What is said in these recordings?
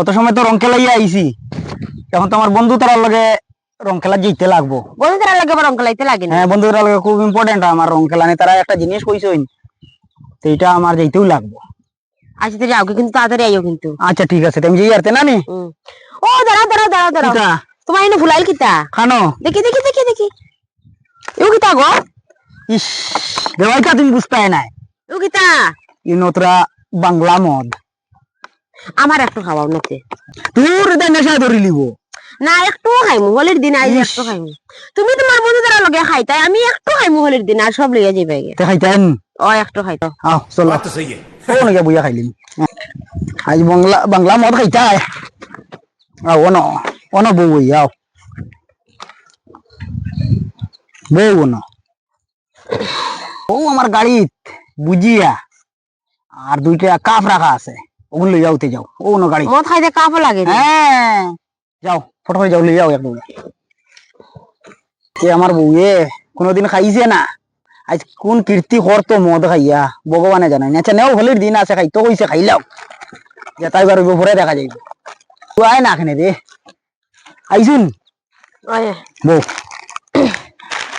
অত সময় তো রং খেলাইয়া আইছি। এখন তো আমার বন্ধু তার লগে রং খেলা যেতে লাগবো। বন্ধুদের লাগে আবার অঙ্ক লাইতে লাগে না? বন্ধু বন্ধুরা লগে খুব ইম্পর্টেন্ট আমার রং খেলা তারা একটা জিনিস কইছইন তো এটা আমার যেতেও লাগবো। আচ্ছা তো যাও কিন্তু তাড়াতাড়ি আইও কিন্তু। আচ্ছা ঠিক আছে তুমি যেই আরতে না নি। ও দাঁড়াও দাঁড়াও দাঁড়াও দাঁড়াও। তোমার এনে ফুলাইল কিতা? খানো? দেখি দেখি দেখি দেখি। ইউ কিতা গো? ইস দেওয়াইটা তুমি বুঝতে নাই। ইউ কিতা? ই নতরা বাংলা মদ। আমার একটু খাওয়াও নাকি? তোর দেন নেশা ধরে লিব না একটু খাই মোহলের দিন আইলে একটু খাই তুমি তোমার বন্ধু যারা লগে খাই তাই আমি একটু খাই মোহলের দিন আর সব লইয়া যাইবে তাই খাইতেন ও একটু খাই তো আও চল। তো আচ্ছা, সই কোন লগে বুইয়া খাইলি আজ বাংলা বাংলা মদ খাইতাই। আও ওনো ওনো বউই আও বউ ওনো ও আমার গাড়ি বুঝিয়া। আর দুইটা কাফ রাখা আছে। ওগুলো লই যাওতে যাও ন গাড়ি। মদ খাইতে কাপও লাগে হ্যাঁ যাও ফটো করে যাও লই যাও একদম এ আমার বউয়ে কোনোদিন খাইছে না। আজ কোন কীর্তি করতো মদ খাইয়া ভগবানে জানে আচ্ছা নেও হোলির দিন আছে খাইতো কইছে খাইলাও। যে তাই বার পরে দেখা যাইব। তুই আয় না খানে রে। আইসুন। বউ।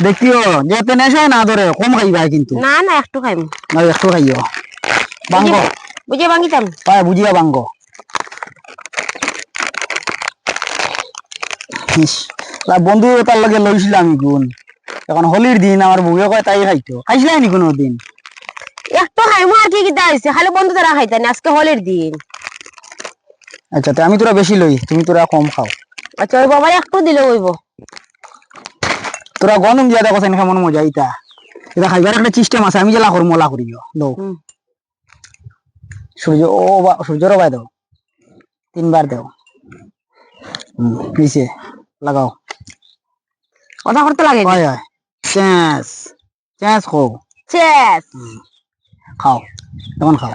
দেখিও যেতে নেশায় না ধরে কম খাইবা কিন্তু। না না একটু খাইমু। না একটু খাইও। বাঙ্গ। বুঝে ভাঙিতাম পায় বুঝিয়া লা বন্ধু তার লগে লইছিলাম গুণ এখন হোলির দিন আমার বউয়ে কয় তাই খাইতো। খাইছিলাই নি কোনো দিন একটু খাইমু আর কি কিতা হইছে খালি বন্ধু তারা খাইতানি আজকে হোলির দিন। আচ্ছা তো আমি তোরা বেশি লই তুমি তোরা কম খাও। আচ্ছা ওই বাবার একটু দিলে হইব। তোরা গনম দিয়া দেখো সেন কেমন মজা ইটা এটা খাইবার একটা সিস্টেম আছে আমি জেলা করব মলা করিও। হুম। সূর্য ও সূর্যর বাই দাও। তিনবার দাও। নিচে লাগাও। কথা করতে লাগে হয় হয়। চ্যাঁস চ্যাঁস খাও। চেস খাও তখন খাও?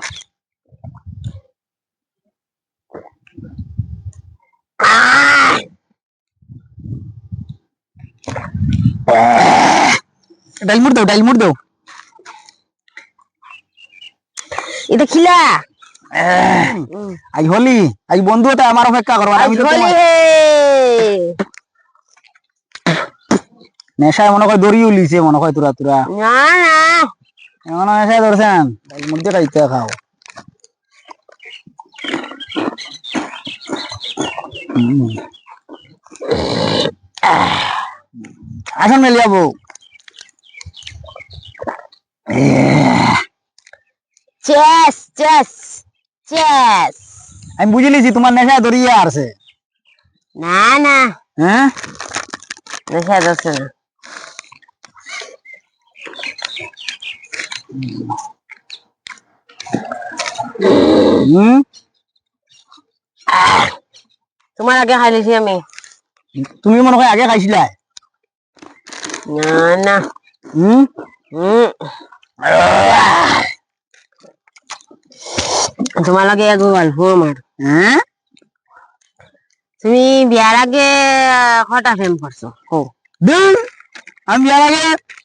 ডাইলমুট দাও ডাইলমুট দাও। এটা খিলা। আজ হোলি আজ বন্ধু তো আমার অপেক্ষা করো আর আমি তো হোলি নেশায় মনে হয় দড়ি উলিছে মনে হয় তোরা তোরা। না না। এমন নেশায় ধরছেন দিয়ে খাইতে খাও। আসুন মেলে যাব চেস চেস। চেস আমি বুঝে লিছি তোমার নেশায় দড়িয়ে আসছে না না। হ্যাঁ? নেশা যাচ্ছে না। হুম? তোমার আগে খাইলেছি আমি। তুমি মনে হয় আগে খাইছিলা? না না। হুম? হুম। তোমার লগে এক গল্প আমার। হ্যাঁ? তুমি বিয়ার আগে কটা ফেম করছ? হো দূর আমি বিয়ার আগে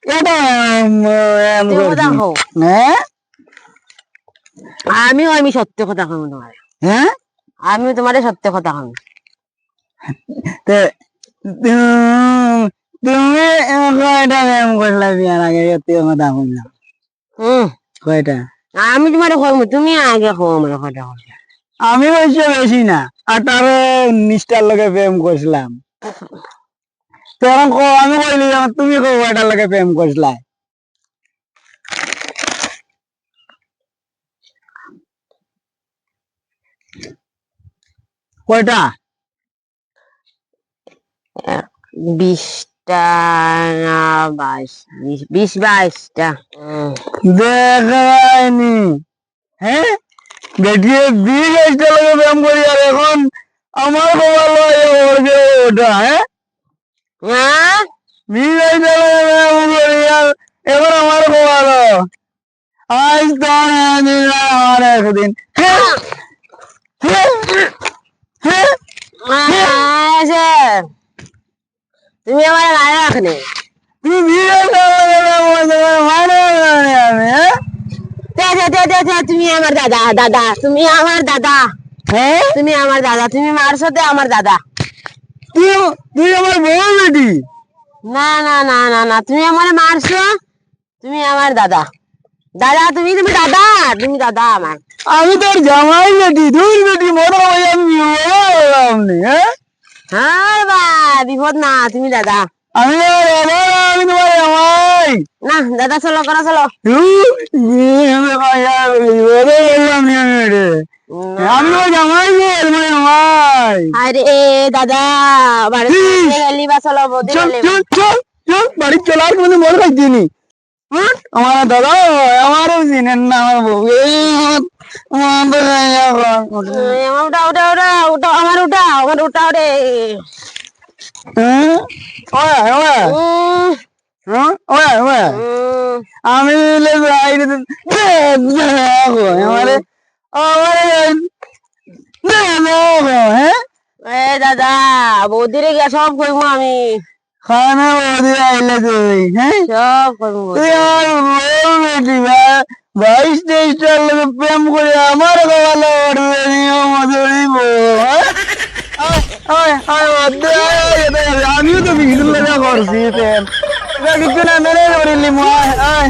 এটা হ্যাঁ? আমিও আমি সত্য কথা কম তোমার। হ্যাঁ? আমিও তোমার সত্য কথা কম তুমি কয়টা এম করলা বিয়ার আগে এতে কথা কইলাম হুম। কয়টা? আমি তোমার কইমু তুমি আগে কো আমার কথা আমি অবশ্য বেশি না আঠারো উনিশটার লগে প্রেম করছিলাম। তখন আমি কইলি তুমি কো কয়টার লগে প্রেম করছিলা। কয়টা? বিশটা না বাইশ বিশ বাইশটা। দেখায়নি। হ্যাঁ? বেটিয়ে বিশ বাইশটা লগে প্রেম করি আর এখন আমার ওকে ওটা হ্যাঁ? হ্যাঁ বিশ বাইশটা লগে প্রেম করি আর এখন আমার খবর আজ তো আমার একদিন। হ্যাঁ? হ্যাঁ? হ্যাঁ। তুমি আমার গায়ে রাখনে। তুমি আমি হ্যাঁ? তুমি আমার দাদা দাদা তুমি আমার দাদা। হ্যাঁ? তুমি আমার দাদা তুমি মারছো তে আমার দাদা। তুই তুই আমার বউ বেটি না না না না না তুমি আমার মারছো তুমি আমার দাদা। দাদা তুমি তুমি দাদা তুমি দাদা আমার। আমি তোর জামাই বেটি দুই বেটি মনে হয় আমি বিবাহ করলাম নি, হ্যাঁ হ্যাঁ বা বিপদ না তুমি দাদা। আমি না, আমি তোমার জামাই। না দাদা চলো করো চলো। জামাই আরে দাদা বাড়ি গেলি বা চলো বৌদি চল চল চল চল বাড়ি চলার কোনো মনে খাইছিনি আমার দাদা আমারও চিনেন না আমার বউ। আমার আমার। উঠা উঠা উঠা উঠা আমার উঠা আমার উঠা রে আমি হ্যাঁ দাদা বৌদিরে গিয়ে সব করব আমি খানা বৌদি আইলে তুই হ্যাঁ সব করব তুই আমার বউ বেটি ভাই বাইশ লোক প্রেম করে আমার গলা উঠবে নিও মধুরি বউ হ্যাঁ? আয়, আয়, আয়, মধ্যে আয়, আয়, আয়, আয়, আমিও তো বিঘ্ন এটা কিছু না মেনে করিলি মা আয়